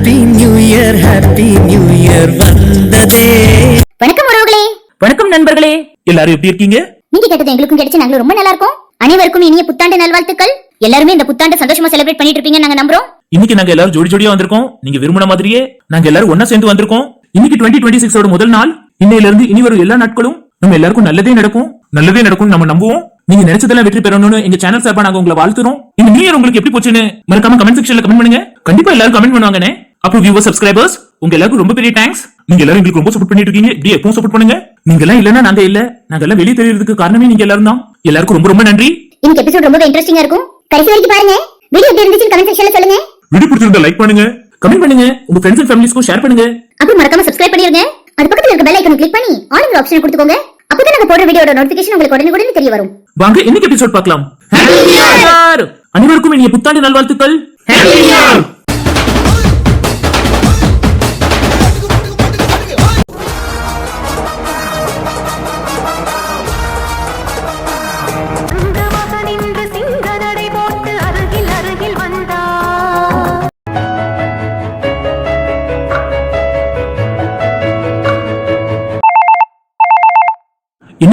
Happy new year happy new year வந்ததே. வணக்கம் உறவுகளே. வணக்கம் நண்பர்களே. எல்லாரும் எப்படி இருக்கீங்க? நீங்க கேட்டது எங்களுக்கும் கிடைச்சு நாங்களும் ரொம்ப நல்லா இருக்கோம் அனைவருக்கும் இனிய புத்தாண்டு நல்வாழ்த்துக்கள். எல்லாருமே இந்த புத்தாண்டு சந்தோஷமா செலிப்ரேட் பண்ணிட்டு இருப்பீங்க நாங்க நம்புறோம். இன்னைக்கு நாங்க எல்லாரும் ஜோடி ஜோடியா வந்திருக்கோம். நீங்க விரும்பின மாதிரியே நாங்க எல்லாரும் ஒண்ணா சேர்ந்து வந்திருக்கோம். இன்னைக்கு டுவெண்ட்டி டுவெண்ட்டி சிக்ஸோட முதல் நாள். இன்னையில இருந்து இனி வரும் எல்லா நாட்களும் நம்ம எல்லாருக்கும் நல்லதே நடக்கும். நல்லதே நடக்கும் நம்ம நம்புவோம். நீங்க நினைச்சதெல்லாம் வெற்றி பெறணும்னு எங்க சேனல் சார்பா நாங்க உங்களை வாழ்த்துறோம். இந்த நியூ இயர் உங்களுக்கு எப்படி போச்சுன்னு மறக்காம கமெண்ட் செக்ஷன்ல கமெண்ட் பண்ணுங்க. கண்டிப்பா எல்லாரும் கமெண்ட் பண்ணுவாங்கனே அப்புறம் வியூவர் சப்ஸ்கிரைபர்ஸ் உங்க எல்லாருக்கும் ரொம்ப பெரிய தேங்க்ஸ் நீங்க எல்லாரும் எங்களுக்கு ரொம்ப சப்போர்ட் பண்ணிட்டு இருக்கீங்க. இப்படி எப்பவும் சப்போர்ட் பண்ணுங்க. நீங்க எல்லாம் இல்லனா நாங்க இல்ல. நாங்க எல்லாம் வெளியே தெரியறதுக்கு காரணமே நீங்க எல்லாரும் தான். எல்லாருக்கும் ரொம்ப ரொம்ப நன்றி. இன்னைக்கு எபிசோட் ரொம்ப இன்ட்ரெஸ்டிங்கா இருக்கும். கடைசி வரைக்கும் பாருங்க. வீடியோ எப்படி இருந்துச்சு கமெண்ட் செக்ஷன்ல சொல்லுங்க. வீடியோ பிடிச்சிருந்தா லைக் பண்ணுங்க. கமெண்ட் பண்ணுங்க. உங்க ஃப்ரெண்ட்ஸ் அண்ட் ஃபேமிலிஸ்க்கும் ஷேர் பண்ணுங்க. அப்புறம் மறக்காம சப்ஸ்கிரைப் பண்ணிருங்க. அது பக்கத்துல இருக்க பெல் ஐக்கனை கிளிக் பண்ணி ஆல் ஆப்ஷன் கொடுத்துக்கோங்க. அப்பதான் நாங்க போடுற வீடியோட நோட்டிபிகேஷன் உங்களுக்கு உடனே தெரிய வரும். வாங்க இன்னைக்கு எபிசோட் பார்க்கலாம்! அனைவருக்கும் இனிய புத்தாண்டு நல்வாழ்த்துக்கள்.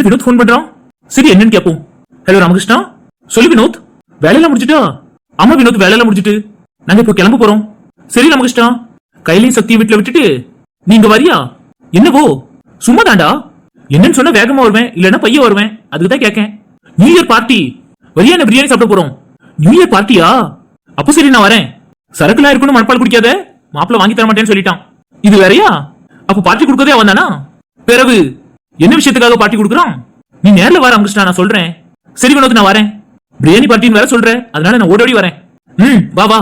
வினோத் ஃபோன் பண்றான். சரி என்னன்னு கேப்போம். ஹலோ ராமகிருஷ்ணா. சொல்லு வினோத். வேலையெல்லாம் முடிச்சிட்டா ஆமா வினோத் வேலையெல்லாம் முடிச்சிட்டு நாங்க இப்போ கிளம்ப போறோம். சரி ராமகிருஷ்ணா. கையிலையும் சக்தியை வீட்டுல விட்டுட்டு நீங்க வரியா? என்னவோ? சும்மா தாண்டா என்னன்னு சொன்னா வேகமா வருவேன் இல்லன்னா பையன் வருவேன். அதுக்கு தான் கேட்கேன் நியூ இயர் பார்ட்டி வரியா என்ன பிரியாணி சாப்பிட போறோம்? நியூ இயர் பார்ட்டியா அப்போ சரி நான் வரேன். சரக்குலாம் இருக்கணும் மண்பால் குடிக்காத. மாப்பிள்ள வாங்கி தர மாட்டேன்னு சொல்லிட்டான். இது வேறயா? அப்ப பார்ட்டி கொடுக்கதே அவன் தானா? பிறகு. என்ன விஷயத்துக்காக பார்ட்டி கொடுக்குறான் நீ நேர்ல வர ராமகிருஷ்ணா நான் சொல்றேன். சரி வினோத் நான் வரேன். பிரியாணி பார்ட்டின்னு வேற சொல்றேன் அதனால நான் ஓடோடி வரேன். ம் வா வா.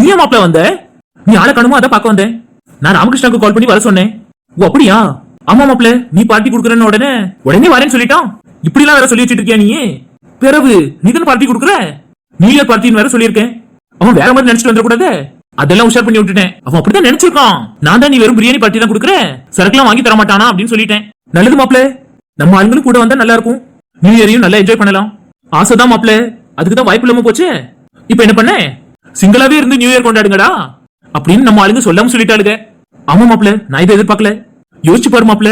நீ மாப்பிள வந்த? நீ ஆளை காணுமோ அதை பார்க்க வந்தேன். நான் ராமகிருஷ்ணாக்கு கால் பண்ணி வர சொன்னேன். ஓ அப்படியா? ஆமா மாப்பிள நீ பார்ட்டி கொடுக்குறேன்னு உடனே உடனே வரேன்னு சொல்லிட்டான். இப்படி எல்லாம் வேற சொல்லி வச்சிட்டு இருக்கியா நீ பிறகு நீ தானே பார்ட்டி கொடுக்குற? நியூ இயர் பார்ட்டின்னு வேற சொல்லியிருக்கேன். அவன் வேற மாதிரி நினைச்சிட்டு வந்துடக்கூடாது? அதெல்லாம் உஷார் பண்ணி விட்டுட்டேன். அவன் அப்படிதான் நினைச்சிருக்கான். நான் தான் நீ வெறும் பிரியாணி பார்ட்டி தான் கொடுக்குற? சரக்குலாம் வாங்கி தர மாட்டானா அப்படின்னு சொல்லிட்டேன். நல்லது மாப்பிள. நம்ம ஆளுங்களும் கூட வந்தா நல்லா இருக்கும். நியூ இயரையும் நல்லா என்ஜாய் பண்ணலாம். ஆசைதான் மாப்பிள. அதுக்கு தான் வாய்ப்பு இல்லாம போச்சு. இப்போ என்ன பண்ண? சிங்கிளாவே இருந்து நியூ இயர் கொண்டாடுங்கடா. அப்படின்னு நம்ம ஆளுங்க சொல்லாம சொல்லிட்டாளுங்க. ஆமா மாப்ள நான் இதை எதிர்பார்க்கல. யோசிச்சு பாரு மாப்ள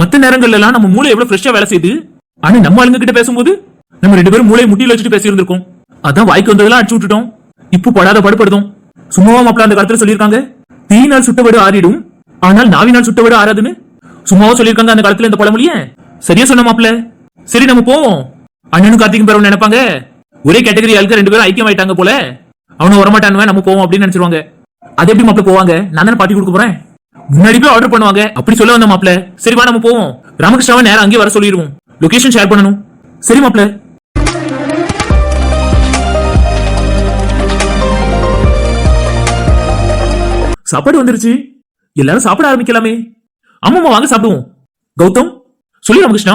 மத்த நேரங்கள்ல எல்லாம் நம்ம மூளை எவ்வளவு ஃப்ரெஷ்ஷா வேலை செய்யுது. ஆனா நம்ம ஆளுங்க கிட்ட பேசும்போது நம்ம ரெண்டு பேரும் மூளையை முட்டியில் வச்சுட்டு பேசியிருந்திருக்கோம். அதான் வாய்க்கு வந்ததெல்லாம் அடிச்சு விட்டுட்டோம். இப்போ படாத படுப்படுதும் சும்மாவா மாப்பிள அந்த காலத்துல சொல்லியிருக்காங்க? தீயினால் சுட்டவடு ஆறிடும். ஆனால் நாவினால் சுட்டவடு ஆறாதுன்னு? சும்மாவா சொல்லியிருக்காங்க அந்த காலத்துல இந்த பழமொழிய? சரியா சொன்ன மாப்ள சரி நம்ம போவோம். அண்ணனும் கார்த்திக்கும் பேரவன் நினைப்பாங்க. ஒரே கேட்டகரி ஆளுக்கு ரெண்டு பேரும் ஐக்கியம் ஆயிட்டாங்க போல. அவனும் வரமாட்டானுவன் நம்ம போவோம் அப்படின்னு நினைச்சிருவாங்க. அது எப்படி மாப்பிள போவாங்க? நான் தானே பாட்டி கொடுக்க போறேன். முன்னாடி போய் ஆர்டர் பண்ணுவாங்க. அப்படி சொல்ல வந்த மாப்பிள சரி வா நம்ம போவோம். ராமகிருஷ்ணாவை நேரம் அங்கேயே வர சொல்லிடுவோம். லொகேஷன் ஷேர் பண்ணணும். சரி மாப்பிள சாப்பாடு வந்துருச்சு. எல்லாரும் சாப்பிட ஆரம்பிக்கலாமே. ஆமாமா வாங்க சாப்பிடுவோம். கௌதம் சொல்லி ராமகிருஷ்ணா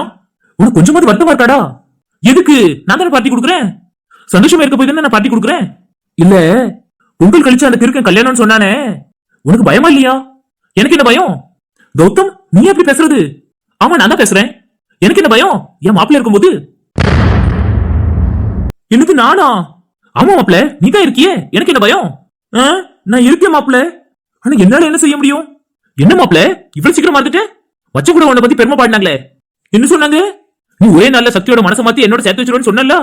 உனக்கு கொஞ்சமாவது வருத்தமா இருக்காடா? எதுக்கு? நான் தானே பார்ட்டி கொடுக்குறேன். சந்தோஷமா இருக்க போய் தானே நான் பார்ட்டி கொடுக்குறேன். இல்ல பொங்கல் கழிச்சு அந்த கிறுக்கன் கல்யாணம்னு சொன்னானே. உனக்கு பயமா இல்லையா? எனக்கு என்ன பயம்? கௌதம் நீ எப்படி பேசுறது? ஆமா நான் தான் பேசுறேன். எனக்கு என்ன பயம்? என் மாப்பிள்ள இருக்கும்போது. என்னது நானா? ஆமா மாப்பிள்ள நீ தான் இருக்கியே. எனக்கு என்ன பயம்? ஆ, நான் இருக்கேன் மாப்பிள்ள. ஆனா என்னால என்ன செய்ய முடியும்? என்ன மாப்பிள்ள இவ்வளவு சீக்கிரம் வந்துட்டு? வச்ச கூட உன்னை பத்தி பெருமை பாடினாங்களே. என்ன சொன்னாங்க? நீ ஒரே நல்ல சக்தியோட மனசை மாத்தி என்னோட சேர்த்து வச்சிருவேன்னு சொன்னல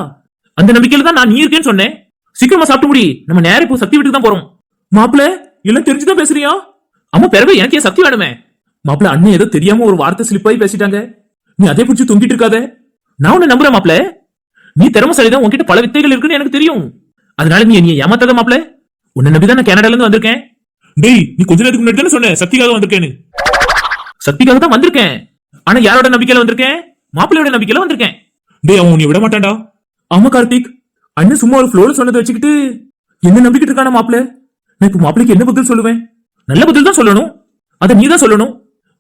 அந்த நம்பிக்கையில தான் நான் நீ இருக்கேன்னு சொன்னேன். சீக்கிரமா சாப்பிட்டு முடி. நம்ம நேரம் இப்போ சக்தி வீட்டுக்கு தான் போறோம். மாப்பிள எல்லாம் தெரிஞ்சுதான் பேசுறியா? அம்மா பிறகு எனக்கு ஏன் சக்தி வேணுமே. மாப்பிள அண்ணன் ஏதோ தெரியாம ஒரு வார்த்தை ஸ்லிப்பாகி பேசிட்டாங்க. நீ அதே பிடிச்சி தொங்கிட்டு இருக்காத. நான் உன்னை நம்புறேன் மாப்பிள. நீ திறமசாலிதான் உன்கிட்ட பல வித்தைகள் இருக்குன்னு எனக்கு தெரியும். அதனால நீ நீ ஏமாத்தாத மாப்பிள. உன்னை நம்பிதான் நான் கனடால இருந்து வந்திருக்கேன். டேய் நீ கொஞ்ச நேரத்துக்கு முன்னாடி தானே சொன்ன? சக்திக்காக வந்திருக்கேன்னு. சக்திக்காக தான் வந்திருக்கேன். ஆனா யாரோட நம்பிக்கையில வந்திருக்கேன்? மாப்பிள்ளையோட நம்பிக்கையில வந்திருக்கேன். டேய் அவன் நீ விட மாட்டான்டா. ஆமா கார்த்திக். அண்ணன் சும்மா ஒரு ஃப்ளோல சொன்னதை வச்சுக்கிட்டு என்ன நம்பிக்கிட்டு இருக்கான மாப்பிள்ள? நான் இப்ப மாப்பிளைக்கு என்ன பதில் சொல்லுவேன்? நல்ல பதில் தான் சொல்லணும். அதை நீ தான் சொல்லணும்.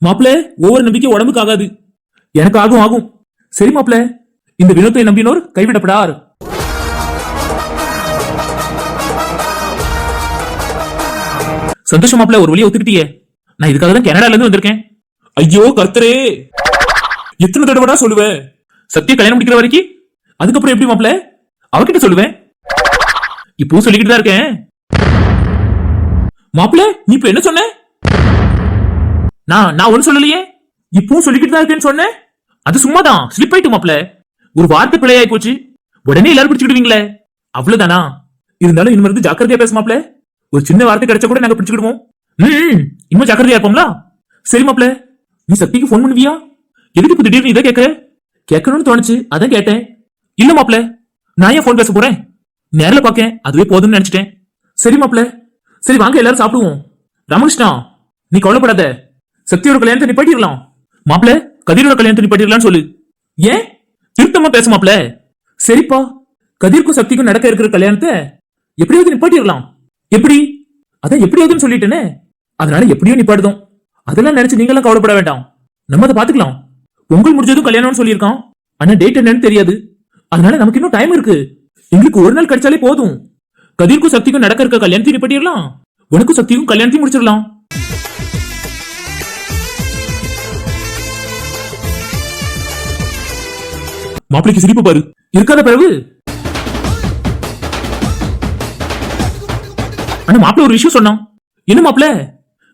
மாப்பிள்ள ஒவ்வொரு நம்பிக்கை உடம்புக்கு ஆகாது. எனக்கு ஆகும் ஆகும். சரி மாப்பிள்ள இந்த வினோத்தை நம்பினோர் கைவிடப்படார். சந்தோஷம் மாப்பிள ஒரு வழியை ஒத்துக்கிட்டியே. நான் இதுக்காக தான் கனடால இருந்து வந்திருக்கேன். ஐயோ கர்த்தரே. எத்தனை தடவைடா சொல்லுவேன் சத்திய கல்யாணம் முடிக்கிற வரைக்கும்? அதுக்கப்புறம் எப்படி மாப்ள அவகிட்ட சொல்லுவேன். இப்போ சொல்லிக்கிட்டு தான் இருக்கேன். மாப்ள நீ இப்ப என்ன சொன்ன? நான் நான் ஒண்ணு சொல்லலையே. இப்பவும் சொல்லிக்கிட்டு தான் இருக்கேன்னு சொன்னேன் அது சும்மா தான் ஸ்லிப் ஆயிட்டு மாப்ள ஒரு வார்த்தை பிழையாயி போச்சு. உடனே எல்லாரும் பிடிச்சுக்கிடுவீங்களே. அவ்வளவுதானா? இருந்தாலும் இனிமேல் இருந்து ஜாக்கிரதையா பேச மாப்ள ஒரு சின்ன வார்த்தை கிடைச்சா கூட நாங்க பிடிச்சுக்கிடுவோம். ம் இன்னும் ஜாக்கிரதையா இருப்போம்ல? சரி மாப்ள நீ சக்திக்கு ஃபோன் பண்ணுவியா? எதுக்கு இப்ப திடீர்னு இதை கேட்கற? கேட்கணும்னு தோணுச்சு அதான் கேட்டேன். இல்ல மாப்ள நான் ஏன் ஃபோன் பேச போறேன்? நேர்ல பாக்கேன் அதுவே போதும்னு நினைச்சிட்டேன். சரி மாப்ள சரி வாங்க எல்லாரும் சாப்பிடுவோம். ராமகிருஷ்ணா நீ கவலைப்படாத. சக்தியோட கல்யாணத்தை நிப்பாட்டிடலாம் மாப்ள கதிரோட கல்யாணத்தை நிப்பாட்டிடலாம்னு சொல்லு. ஏன்? திருத்தமா பேச மாப்ள சரிப்பா. கதிர்க்கும் சக்திக்கும் நடக்க இருக்கிற கல்யாணத்தை எப்படியாவது நிப்பாட்டிடலாம் எப்படி? அதான் எப்படியாவதுன்னு சொல்லிட்டேனே. அதனால எப்படியோ நிப்பாடுதோம் அதெல்லாம் நினைச்சு நீங்களாம் கவலைப்பட வேண்டாம். நம்ம அதை பாத்துக்கலாம் பொங்கல் முடிஞ்சதும் கல்யாணம்னு சொல்லியிருக்கான். ஆனா டேட் என்னன்னு தெரியாது. அதனால நமக்கு இன்னும் டைம் இருக்கு. எங்களுக்கு ஒரு நாள் கிடைச்சாலே போதும். கதிர்க்கும் சக்திக்கும் நடக்க இருக்க கல்யாணத்தையும் நிப்பாட்டிடலாம். உனக்கும் சக்திக்கும் கல்யாணத்தையும் முடிச்சிடலாம். மாப்பிளைக்கு சிரிப்பு பாரு. இருக்காத பிறகு? ஆனா மாப்பிள்ள ஒரு விஷயம் சொன்னான். என்ன மாப்பிள்ள?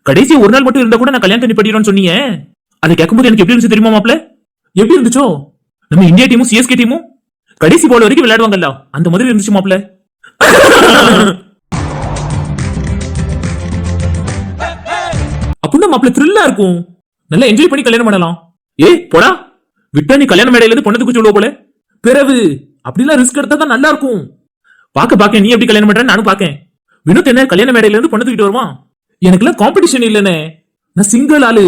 கடைசி ஒரு நாள் மட்டும் இருந்தா கூட நான் கல்யாணம் பண்ணி நிப்பாட்டிடுறேன்னு சொன்னீங்க. அதை கேட்கும்போது எனக்கு எப்படி இருந்துச்சு தெரியுமா மாப்பிள்ள? எப்படி இருந்துச்சோ? நம்ம இந்தியா டீமும் சிஎஸ்கே டீமும் கடைசி போல வரைக்கும் விளையாடுவாங்கல்ல அந்த மாதிரி இருந்துச்சு மாப்பிள்ள. அப்படின்னா மாப்பிள்ள த்ரில்லா இருக்கும். நல்லா என்ஜாய் பண்ணி கல்யாணம் பண்ணலாம். ஏய் போடா. விட்டா நீ கல்யாண மேடையில இருந்து பொண்ணதுக்கு சொல்லுவ போல. பிறகு அப்படிலாம் ரிஸ்க் எடுத்தா தான் நல்லா இருக்கும். பாக்க பாக்க நீ எப்படி கல்யாணம் பண்றேன்னு நானும் பாக்கேன் வினோத் என்ன கல்யாண மேடையில இருந்து பொண்ணு தூக்கிட்டு வருவான். எனக்குலாம் காம்படிஷன் இல்லனே நான் சிங்கிள் ஆளு.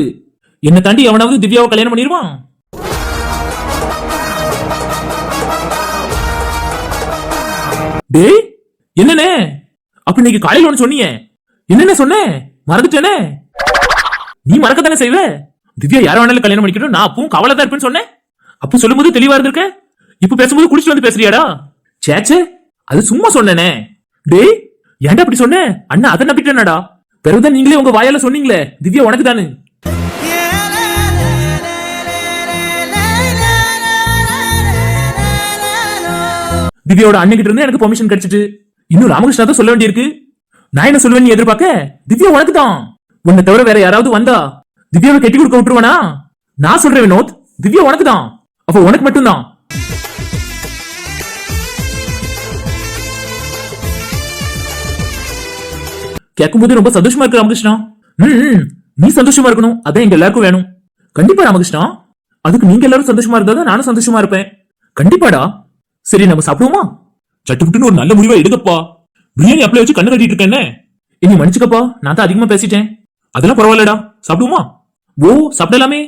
என்னை தாண்டி எவனாவது திவ்யாவை கல்யாணம் பண்ணிடுவான். டேய் என்னண்ணே? அப்ப இன்னைக்கு காலையில ஒண்ணு சொன்னீங்க. என்னென்ன சொன்னேன் மறந்துட்டேனே. நீ மறக்க தானே செய்வ? திவ்யா யார வேணாலும் கல்யாணம் பண்ணிக்கணும் நான் அப்பவும் கவலை தான் இருப்பேன்னு சொன்னேன். அப்ப சொல்லும்போது தெளிவா இருந்திருக்க? இப்ப பேசும்போது குடிச்சிட்டு வந்து பேசுறியாடா? சேச்சே அது சும்மா சொன்னேனே. டேய் ஏன்டா அப்படி சொன்ன? அண்ணா அதை நம்பிட்டேனடா. பிறகுதான் நீங்களே உங்க வாயால சொன்னீங்களே. திவ்யா உனக்கு தானு திவ்யாவோட அண்ணன் கிட்ட இருந்து எனக்கு பெர்மிஷன் கிடைச்சிட்டு. இன்னும் ராமகிருஷ்ணா தான் சொல்ல வேண்டியிருக்கு. நான் என்ன சொல்லுவேன் நீ எதிர்பார்க்க? திவ்யா உனக்கு தான் உன்னை தவிர வேற யாராவது வந்தா திவ்யாவை கட்டி கொடுக்க விட்டுருவானா? நான் சொல்றேன் வினோத் திவ்யா உனக்கு தான் அப்ப உனக்கு மட்டும்தான். கேட்கும்போது ரொம்ப சந்தோஷமா இருக்கு ராமகிருஷ்ணா. ம், நீ சந்தோஷமா இருக்கணும். அதான் எங்க எல்லாருக்கும் வேணும். கண்டிப்பா ராமகிருஷ்ணா. அதுக்கு நீங்க எல்லாரும் சந்தோஷமா இருந்தா தான் நானும் சந்தோஷமா இருப்பேன். கண்டிப்பாடா. சரி நம்ம சாப்பிடுவோமா? சட்டுக்குட்டுன்னு ஒரு நல்ல முடிவா எடுக்கப்பா. பிரியாணி அப்ளை வச்சு கண்ணு கட்டிட்டு இருக்கேன். இனி மன்னிச்சுக்கப்பா நான் தான் அதிகமா பேசிட்டேன். அதெல்லாம் பரவாயில்லடா. சாப்பிடுவோமா? ஓ சாப்பிடலாமே.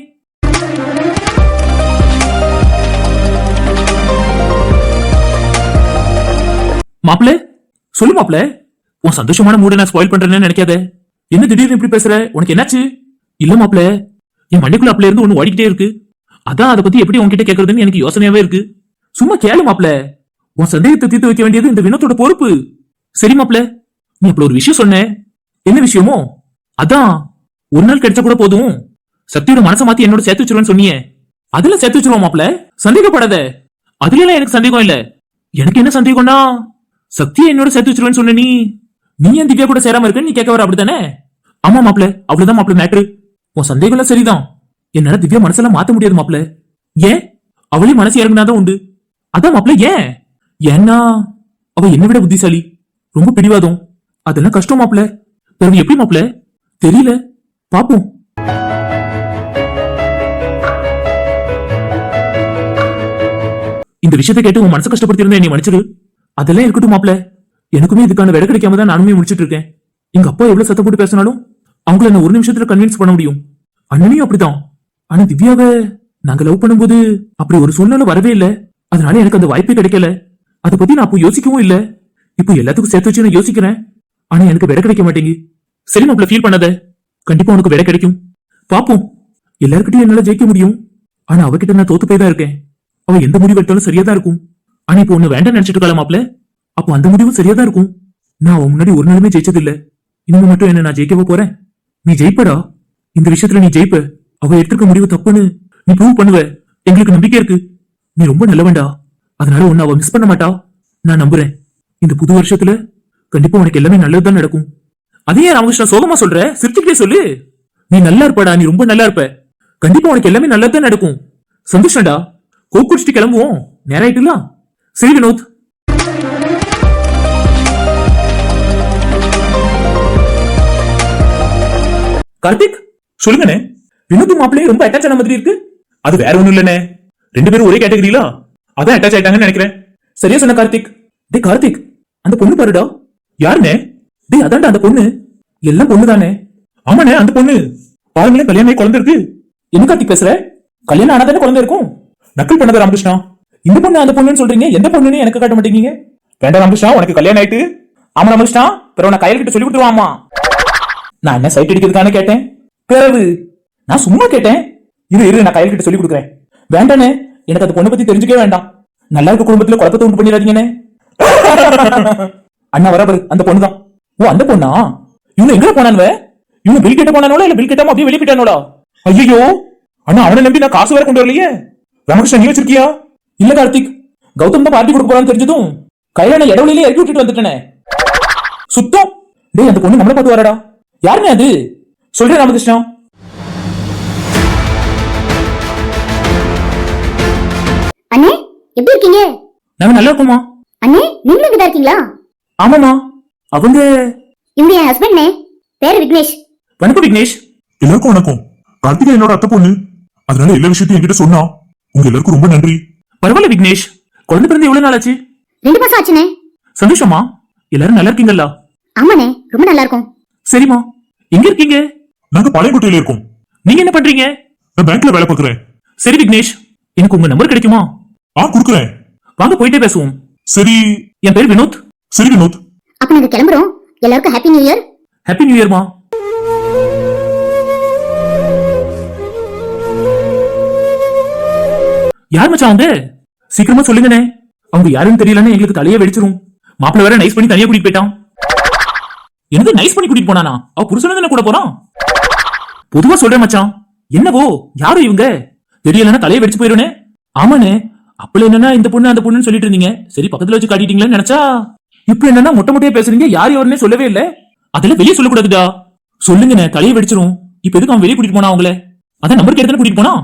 மாப்பிள்ள? சொல்லு மாப்பிள்ள. உன் சந்தோஷமான மூட நான் ஸ்பாயில் பண்றேன்னு நினைக்காத. என்ன திடீர்னு இப்படி பேசுற? உனக்கு என்னாச்சு? இல்ல மாப்ள என் மண்டைக்குள்ள அப்பல இருந்து ஒண்ணு ஓடிக்கிட்டே இருக்கு. அதான் அதை பத்தி எப்படி உன்கிட்ட கேக்குறதுன்னு எனக்கு யோசனையாவே இருக்கு. சும்மா கேளு மாப்ள உன் சந்தேகத்தை தீர்த்து வைக்க வேண்டியது இந்த வினோத்தோட பொறுப்பு. சரி மாப்பிள. நீ அப்படி ஒரு விஷயம் சொன்ன. என்ன விஷயமோ? அதான். ஒரு நாள் கிடைச்சா கூட போதும். சக்தியோட மனசை மாத்தி என்னோட சேர்த்து வச்சிருவேன்னு சொன்னியே. அதுல சேர்த்து வச்சிருவோம் மாப்ள சந்தேகப்படாத. அதுல எனக்கு சந்தேகம் இல்ல. எனக்கு என்ன சந்தேகம்னா? சக்தியை என்னோட சேர்த்து வச்சிருவேன்னு சொன்ன நீ. நீ ஏன் திவ்யா கூட சேராம இருக்க நீ கேட்க வர அப்படித்தானே? ஆமா மாப்பிள அவ்வளவுதான் மாப்பிள மேட்ரு உன் சந்தேகம் எல்லாம் சரிதான். என்னால திவ்யா மனசெல்லாம் மாத்த முடியாது மாப்பிள ஏன்? அவளே மனசு இறங்குனாதான் உண்டு. அதான் மாப்பிள ஏன்? ஏன்னா அவ என்னை விட புத்திசாலி. ரொம்ப பிடிவாதம். அதெல்லாம் கஷ்டம் மாப்பிள பிறகு எப்படி மாப்பிள தெரியல. பாப்போம் இந்த விஷயத்தை கேட்டு உன் மனசு கஷ்டப்படுத்திருந்தேன் நீ மன்னிச்சிரு. அதெல்லாம் இருக்கட்டும் மாப்ள எனக்குமே இதுக்கான விட கிடைக்காம தான் நானுமே முடிச்சிட்டு இருக்கேன். எங்க அப்பா எவ்வளவு சத்தம் போட்டு பேசினாலும் அவங்கள என்ன ஒரு நிமிஷத்துல கன்வின்ஸ் பண்ண முடியும். அண்ணனையும் அப்படிதான் ஆனா திவ்யாவை நாங்க லவ் பண்ணும்போது அப்படி ஒரு சூழ்நிலை வரவே இல்ல. அதனால எனக்கு அந்த வாய்ப்பே கிடைக்கல. அதை பத்தி நான் அப்போ யோசிக்கவும் இல்ல. இப்போ எல்லாத்துக்கும் சேர்த்து வச்சு நான் யோசிக்கிறேன். ஆனா எனக்கு விட கிடைக்க மாட்டேங்கு சரி மாப்பிள ஃபீல் பண்ணாத. கண்டிப்பா உனக்கு விட கிடைக்கும். பாப்போம். எல்லாருக்கிட்டையும் என்னால ஜெயிக்க முடியும். ஆனா அவகிட்ட நான் தோத்து போய் தான் இருக்கேன். அவ எந்த முடிவு எடுத்தாலும் சரியா தான் இருக்கும். ஆனா இப்போ ஒண்ணு வேண்டாம் நினைச்சிட்டு இருக்கலாம் மாப்பிள்ள? அப்போ அந்த முடிவும் சரியா தான் இருக்கும். நான் அவன் முன்னாடி ஒரு நாளுமே ஜெயிச்சது இல்ல இனிமே மட்டும் என்ன நான் ஜெயிக்கவா போறேன்? நீ ஜெயிப்படா. இந்த விஷயத்துல நீ ஜெயிப்ப. அவ எடுத்திருக்க முடிவு தப்புன்னு நீ ப்ரூவ் பண்ணுவ. எங்களுக்கு நம்பிக்கை இருக்கு. நீ ரொம்ப நல்லவன்டா. அதனால உன்னை அவ மிஸ் பண்ண மாட்டா. நான் நம்புறேன். இந்த புது வருஷத்துல கண்டிப்பா உனக்கு எல்லாமே நல்லதுதான் நடக்கும். அதே ஏன் ராமகிருஷ்ணா சோகமா சொல்ற? சிரிச்சுக்கிட்டே சொல்லு. நீ நல்லா இருப்படா. நீ ரொம்ப நல்லா இருப்ப. கண்டிப்பா உனக்கு எல்லாமே நல்லதுதான் நடக்கும். சந்தோஷம்டா. கோக் குடிச்சிட்டு கிளம்புவோம். நேரம் ஆயிட்டுலாம் சரி வினோத். கார்த்திக் சொல்லுங்கண்ணே. வினோத் மாப்பிள்ளையும் ரொம்ப அட்டாச் ஆன மாதிரி இருக்கு. அது வேற ஒண்ணும் இல்லண்ணே. ரெண்டு பேரும் ஒரே கேட்டகரியில அதான் அட்டாச் ஆயிட்டாங்கன்னு நினைக்கிறேன். சரியா சொன்ன கார்த்திக். டே கார்த்திக் அந்த பொண்ணு பாருடா. யாருண்ணே? டே அதான்டா அந்த பொண்ணு. எல்லாம் பொண்ணு தானே ஆமாண்ணே அந்த பொண்ணு. பாருங்களேன் கல்யாணம் ஆகி குழந்தை இருக்கு என்ன கார்த்திக் பேசுற? கல்யாணம் ஆனா தானே குழந்தை இருக்கும்? நக்கல் பண்ணது ராமகிருஷ்ணா. இந்த பொண்ணு அந்த பொண்ணுன்னு சொல்றீங்க எந்த பொண்ணுன்னு எனக்கு காட்ட மாட்டேங்கீங்க வேண்டாம் ராமகிருஷ்ணா உனக்கு கல்யாணம் ஆயிட்டு. ஆமா ராமகிருஷ்ணா பிறகு நான் கையில் கிட்ட சொல்லி கொடுத்துருவாமா? நான் என்ன சைட் அடிக்கிறதுக்கான கேட்டேன்? பிறகு நான் சும்மா கேட்டேன். இரு இரு நான் கையில் கிட்ட சொல்லி கொடுக்குறேன். வேண்டானே எனக்கு அந்த பொண்ணை பத்தி தெரிஞ்சுக்கவே வேண்டாம். நல்லா இருக்க குடும்பத்துல குழப்பத்தை உண்டு பண்ணிடாதீங்கண்ணே அண்ணா வரபாரு அந்த பொண்ணு தான் ஓ அந்த பொண்ணா? இவனு எங்க போனானுவ? இவனு பில் கிட்ட போனானோல இல்ல பில் கேட்டாம அப்படியே வெளியே போயிட்டானோடா ஐயோ அண்ணா அவனை நம்பி நான் காசு வேற கொண்டு வரலையே. ரமகிருஷ்ணன் நீ வச்சிருக்கியா? இல்ல கார்த்திக் கௌதம் தான் பார்ட்டி கொடுக்க போறான்னு தெரிஞ்சதும் கையில இடவெளியிலே இறக்கி விட்டுட்டு வந்துட்டேனே. சுத்தம்! டேய் அந்த பொண்ணு நம்மள பார்த்து வரடா. யாருங்க அது? சொல்றேன் ராமகிருஷ்ணா? அண்ணே எப்படி இருக்கீங்க? நாங்க நல்லா இருக்கோமா அண்ணே நீங்களும் இங்கதான் இருக்கீங்களா? ஆமாமா அவங்க? இவங்க என் ஹஸ்பண்ட்னே பேரு விக்னேஷ். வணக்கம் விக்னேஷ். எல்லாருக்கும் வணக்கம். கார்த்திகா என்னோட அத்தை பொண்ணு. அதனால எல்லா விஷயத்தையும் என்கிட்ட சொன்னா. உங்க எல்லாருக்கும் ரொம்ப நன்றி. பரவாயில்ல விக்னேஷ். குழந்தை பிறந்து எவ்வளவு நாள் ஆச்சு ரெண்டு மாசம் ஆச்சுண்ணே. சந்தோஷமா எல்லாரும் நல்லா இருக்கீங்களா? ஆமாண்ணே ரொம்ப நல்லா இருக்கும். சரிம்மா. எங்க இருக்கீங்க? நாங்க பாளையங்கோட்டையில இருக்கோம். நீங்க என்ன பண்றீங்க? நான் பேங்க்ல வேலை பார்க்கறேன். சரி விக்னேஷ். எனக்கு உங்க நம்பர் கிடைக்குமா? ஆ குடுக்குறேன். வாங்க போயிட்டே பேசுவோம். சரி. என் பேர் வினோத். சரி வினோத். அப்ப நாங்க கிளம்புறோம். எல்லாருக்கும் happy new year happy new இயர்மா யார் மச்சான் அவங்க? சீக்கிரமா சொல்லுங்கண்ணே. அவங்க யாருன்னு தெரியலன்னு எங்களுக்கு தலையே வெடிச்சிரும். மாப்பிள்ள வேற நைஸ் பண்ணி தனியா கூட்டிட்டு போயிட்டான். எனக்கு நைஸ் பண்ணி கூட்டிட்டு போனானா? அவ புருஷனும் தானே கூட போறான்? பொதுவா சொல்றேன் மச்சான். என்னவோ? யாரு இவங்க? தெரியலன்னா தலையை வெடிச்சு போயிருனே ஆமாண்ணே. அப்பல என்னன்னா இந்த பொண்ணு அந்த பொண்ணுன்னு சொல்லிட்டு இருந்தீங்க. சரி பக்கத்துல வச்சு காட்டிட்டீங்களேன்னு நினைச்சா? இப்ப என்னன்னா மொட்டை மொட்டையா பேசுறீங்க யார் யாருன்னே சொல்லவே இல்ல. அதெல்லாம் வெளியே சொல்லக்கூடாதுடா. சொல்லுங்கண்ணே தலையை வெடிச்சிரும். இப்ப எதுக்கு அவன் வெளியே கூட்டிட்டு போனா அவங்கள? அதான் நம்பர் கேட்டு கூட்டிட்டு போனா?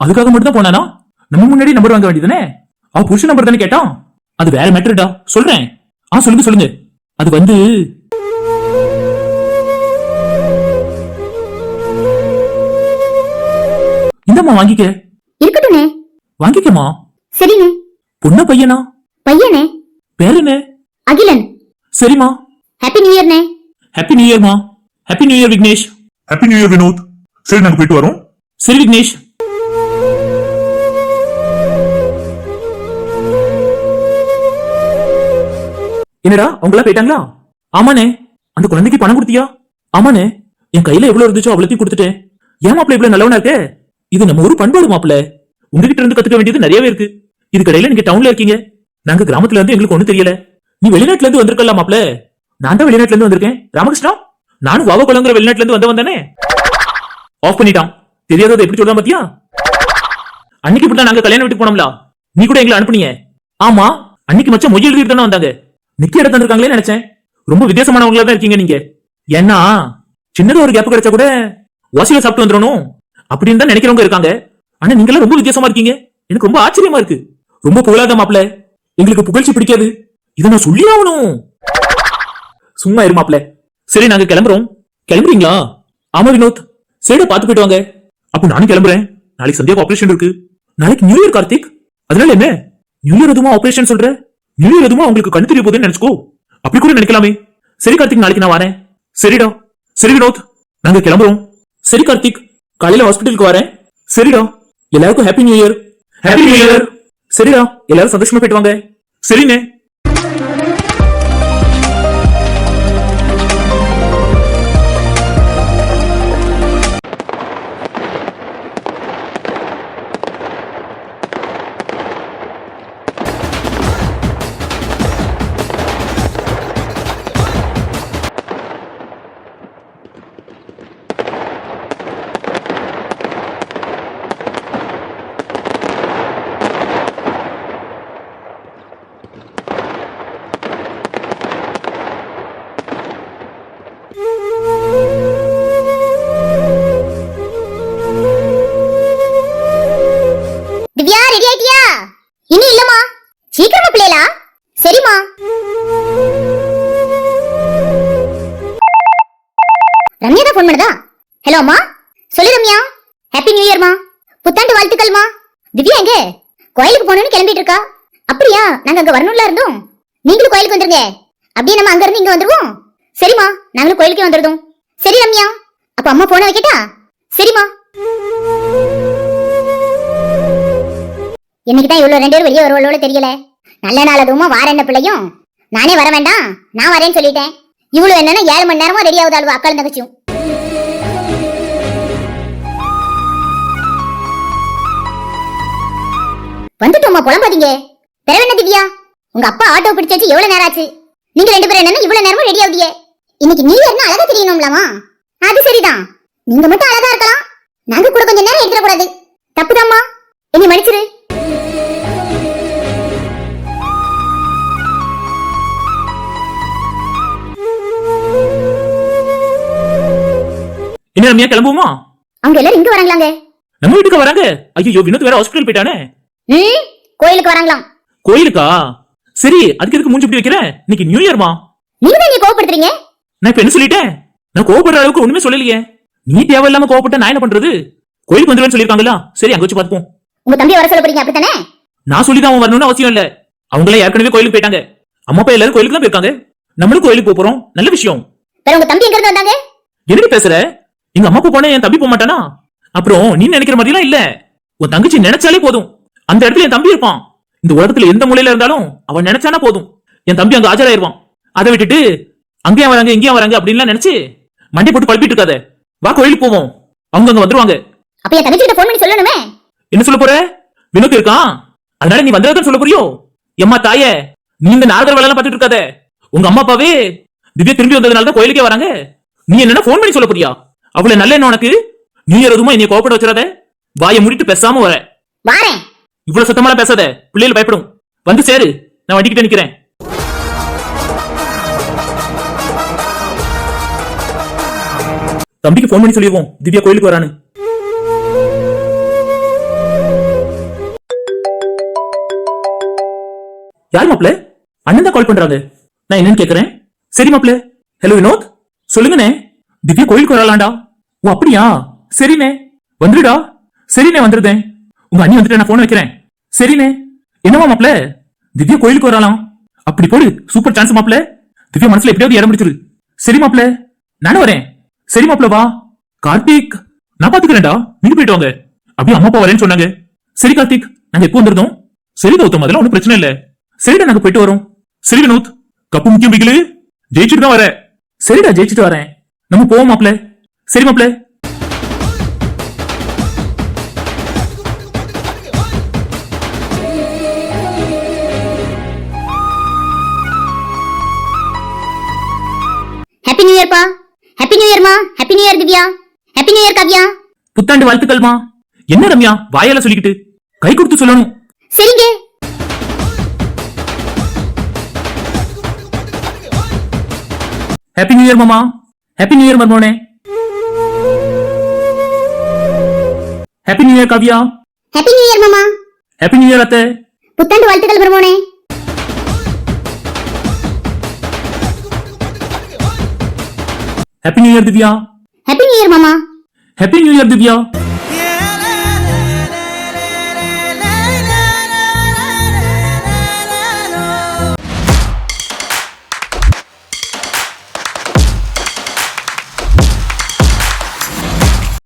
அதுக்காக மட்டும் தான் போனானா? நம்ம முன்னாடி நம்பர் வாங்க வேண்டியதானே அவ புருஷ நம்பர் தானே கேட்டான்? அது வேற மேட்டர்டா சொல்றேன். ஆ சொல்லுங்க சொல்லுங்க. அது வந்து இந்தம்மா வாங்கிக்க. இருக்கட்டும்ண்ணே வாங்கிக்கமா சரிண்ணே. பொண்ணா பையனா? பையனே. பேர் என்ன அகிலன். சரிம்மா. ஹாப்பி நியூ இயர்ண்ணே happy new இயர்மா happy new year Vignesh. Happy new year Vinod. சரி நாங்க போயிட்டு வரோம். சரி விக்னேஷ். என்னடா அவங்களா போயிட்டாங்களா? ஆமாண்ணே. அந்த குழந்தைக்கு பணம் கொடுத்தியா? ஆமாண்ணே. என் கையில எவ்வளவு இருந்துச்சோ அவ்வளோத்தையும் கொடுத்துட்டேன். ஏன் மாப்பிள்ள இவ்வளவு நல்லவனா இருக்க? இது நம்ம ஒரு பண்பாடு மாப்பிள்ள. உங்ககிட்ட இருந்து கத்துக்க வேண்டியது நிறையவே இருக்கு. இதுக்கடையில நீங்க டவுன்ல இருக்கீங்க. நாங்க கிராமத்துல இருந்து எங்களுக்கு ஒண்ணு தெரியல. நீ வெளிநாட்டுல இருந்து வந்திருக்கல மாப்பிள்ள? நான் தான் வெளிநாட்டுல இருந்து வந்திருக்கேன். ராமகிருஷ்ணா? நானும் வாவ குளங்கிற வெளிநாட்டுல இருந்து வந்த வந்தானே ஆஃப் பண்ணிட்டான். தெரியாததை எப்படி சொல்றான் பாத்தியா? அன்னைக்கு இப்படி நாங்க கல்யாணம் வீட்டுக்கு போனோம்ல. நீ கூட எங்களை அனுப்புனீங்க ஆமா அன்னைக்கு மச்சம் மொய் எழுதிட்டு தானே வந்தாங்க. நிக்க இடத்துல இருக்காங்களே நினைச்சேன். ரொம்ப வித்தியாசமானவங்களா தான் இருக்கீங்க நீங்க. ஏன்னா சின்னதா ஒரு கேப் கிடைச்சா கூட வாசியில சாப்பிட்டு வந்துடணும். அப்படின்னு தான் நினைக்கிறவங்க இருக்காங்க. ஆனா நீங்க எல்லாம் ரொம்ப வித்தியாசமா இருக்கீங்க. எனக்கு ரொம்ப ஆச்சரியமா இருக்கு. ரொம்ப புகழாத மாப்பிள. எங்களுக்கு புகழ்ச்சி பிடிக்காது. இதை நான் சொல்லி ஆகணும். சும்மா இரு மாப்பிள. சரி நாங்க கிளம்புறோம். கிளம்புறீங்களா? ஆமா வினோத். சரிடா பாத்து போயிட்டு வாங்க. அப்ப நானும் கிளம்புறேன். நாளைக்கு சந்தியா ஆபரேஷன் இருக்கு. நாளைக்கு நியூ இயர் கார்த்திக். அதனால என்ன? நியூ இயர் எதுவும் ஆபரேஷன் சொல்ற? நியூ இயர் எதுவும் உங்களுக்கு கண்ணு தெரிய போகுதுன்னு நினைச்சுக்கோ. அப்படி கூட நினைக்கலாமே. சரி கார்த்திக் நாளைக்கு நான் வரேன். சரிடா. சரி வினோத். நாங்க கிளம்புறோம். சரி கார்த்திக். காலையில ஹாஸ்பிட்டலுக்கு வரேன். சரிடா. எல்லாருக்கும் happy new year happy new year சரிடா. எல்லாரும் சந்தோஷமா போயிட்டு வாங்க. சரிண்ணே. ஹலோ அம்மா சொல்லு ரம்யா. ஹாப்பி நியூ இயர்மா புத்தாண்டு வாழ்த்துக்கள்மா. திவ்யா எங்க? கோயிலுக்கு போகணும்னு கிளம்பிட்டு இருக்கா அப்படியா? நாங்க அங்க வரணும்ல இருந்தோம். நீங்களும் கோயிலுக்கு வந்துருங்க. அப்படியே நம்ம அங்க இருந்து இங்க வந்துருவோம். சரிம்மா. நாங்களும் கோயிலுக்கே வந்துருதோம். சரி ரம்யா. அப்ப அம்மா போன வைக்கட்டா? சரிம்மா. இன்னைக்கு தான் இவ்வளவு ரெண்டு பேரும் வெளியே வருவளோட தெரியல. நல்ல நாள் அதுவுமா வார என்ன பிள்ளையும். நானே வர வேண்டாம். நான் வரேன்னு சொல்லிட்டேன். இவ்வளவு என்னன்னா ஏழு மணி நேரமா ரெடி ஆகுது அழுவா அக்காலும் தங்கச்சியும். வந்துட்டோமா புலம்பாதீங்க. பிறவென்ன திவ்யா? உங்க அப்பா ஆட்டோ பிடிச்சாச்சு எவ்வளவு நேரம் ஆச்சு? நீங்க ரெண்டு பேரும் என்னன்னா இவ்வளவு நேரமும் ரெடி ஆகுதீங்க. இன்னைக்கு நியூ இயர்னா அழகா தெரியணும்லாமா அது சரிதான். நீங்க மட்டும் அழகா இருக்கலாம். நாங்க கூட கொஞ்சம் நேரம் எடுத்துட கூடாது. தப்புதாம்மா. என்னை மன்னிச்சிரு. என்ன ரம்யா கிளம்புவோமா? அவங்க எல்லாரும் இங்க வராங்களாங்க? நம்ம வீட்டுக்கு வராங்க. ஐயோ வினோத் வேற ஹாஸ்பிட்டல் போயிட்டானே. கோயிலுக்கு வராங்களாம். கோயிலுக்கா? சரி அதுக்கு எதுக்கு மூஞ்சி இப்படி வைக்கிற? இன்னைக்கு நியூ இயர்மா நீங்க தான் நீ கோவப்படுத்துறீங்க? நான் இப்ப என்ன சொல்லிட்டேன் நான் கோவப்படுற அளவுக்கு ஒண்ணுமே சொல்லலையே. நீ தேவையில்லாம கோவப்பட்ட நான் என்ன பண்றது? கோயிலுக்கு வந்துருவேன்னு சொல்லிருக்காங்களா சரி அங்க வச்சு பாத்துப்போம் உங்க தம்பியை வர சொல்ல போறீங்க அப்படித்தானே? நான் சொல்லி தான் அவன் வரணும்னு அவசியம் இல்ல. அவங்களே ஏற்கனவே கோயிலுக்கு போயிட்டாங்க. அம்மா அப்பா எல்லாரும் கோயிலுக்கு தான் போயிருக்காங்க. நம்மளும் கோயிலுக்கு போறோம். நல்ல விஷயம். வேற உங்க தம்பி எங்க இருந்து வந்தாங்க? என்னடி பேசுற? எங்க அம்மா அப்பா போனா என் தம்பி போக மாட்டானா? அப்புறம் நீ நினைக்கிற மாதிரிலாம் இல்ல. உன் தங்கச்சி நினைச்சாலே போதும். அந்த இடத்துல என் தம்பி இருப்பான். இந்த உலகத்துல எந்த மூலையில இருந்தாலும் அவன் நினைச்சானா போதும். என் தம்பி அங்க ஆஜராயிருவான். அதை விட்டுட்டு அங்கேயும் வராங்க இங்கேயும் வராங்க அப்படின்லாம் நினைச்சு மண்டை போட்டு குழப்பிட்டு இருக்காத. வா கோயிலுக்கு போவோம். அவங்க அங்க வந்துருவாங்க. அப்ப என் தங்கச்சி கிட்ட போன் பண்ணி சொல்லணுமே? என்ன சொல்ல போற? வினோத் இருக்கான் அதனால நீ வந்ததான் சொல்ல புரியும் எம்மா தாயே நீ இந்த நாரதர் வேலை பார்த்துட்டு இருக்காத. உங்க அம்மா அப்பாவே திவ்யா திரும்பி வந்ததுனால தான் கோயிலுக்கே வராங்க. நீ என்னன்னா ஃபோன் பண்ணி சொல்ல போறியா அவ்வளவு நல்ல என்ன உனக்கு. நீ எதுவுமா என்னைய கோவப்பட வச்சிடாத. வாயை மூடிட்டு பேசாம வர. வாரேன். இவ்வளவு சத்தமாலாம் பேசாத. பிள்ளைகள் பயப்படும். வந்து சேரு. நான் வண்டிக்கிட்ட நிக்கிறேன். தம்பிக்கு ஃபோன் பண்ணி சொல்லிடுவோம். திவ்யா கோயிலுக்கு வரான்னு. யார் மாப்ள அண்ணன் தான் கால் பண்றாங்க. நான் என்னன்னு கேக்குறேன். சரி மாப்ள ஹலோ வினோத். சொல்லுங்கண்ணே. திவ்யா கோயிலுக்கு வரலாம்டா ஓ அப்படியா? சரிண்ணே. வந்துடுடா. சரிண்ணே வந்துருதேன் உங்க அண்ணி வந்துட்டு நான் போன் வைக்கிறேன். சரிண்ணே. என்னவா மாப்ள திவ்யா கோயிலுக்கு வரலாம் அப்படி போடு சூப்பர் சான்ஸ் மாப்ள திவ்யா மனசுல எப்படியாவது இடம் பிடிச்சிரு. சரி மாப்ள நானும் வரேன். சரி மாப்ள வா. கார்த்திக் நான் பாத்துக்கிறேன்டா. நீங்க போயிட்டு வாங்க. அப்படியே அம்மா அப்பா வரேன்னு சொன்னாங்க. சரி கார்த்திக் நாங்க எப்போ வந்திருந்தோம்? சரி கௌதம் அதெல்லாம் ஒன்றும் பிரச்சனை இல்ல. சரிடா நாங்க போயிட்டு வரோம். சரி வினோத் கப்பு முக்கியம் பிடிக்கல ஜெயிச்சுட்டு தான் வரேன். சரிடா ஜெயிச்சுட்டு வரேன். நம்ம போவோம் மாப்ள சரி மாப்ள ஹாப்பி நியூ இயர்ப்பா happy new இயர்மா happy new year Divya happy new year Kavya புத்தாண்டு வாழ்த்துக்கள்மா என்ன ரம்யா? வாயால சொல்லிக்கிட்டு. கை கொடுத்து சொல்லணும். சரிங்க. ஹாப்பி நியூ இயர் மாமா happy new year மர்மோனே. Happy new year Kavya happy new year மாமா ஹாப்பி நியூ இயர் அத்தை. புத்தாண்டு வாழ்த்துக்கள் பிரமோனே happy new year Divya happy new year மாமா ஹாப்பி நியூ இயர் திவ்யா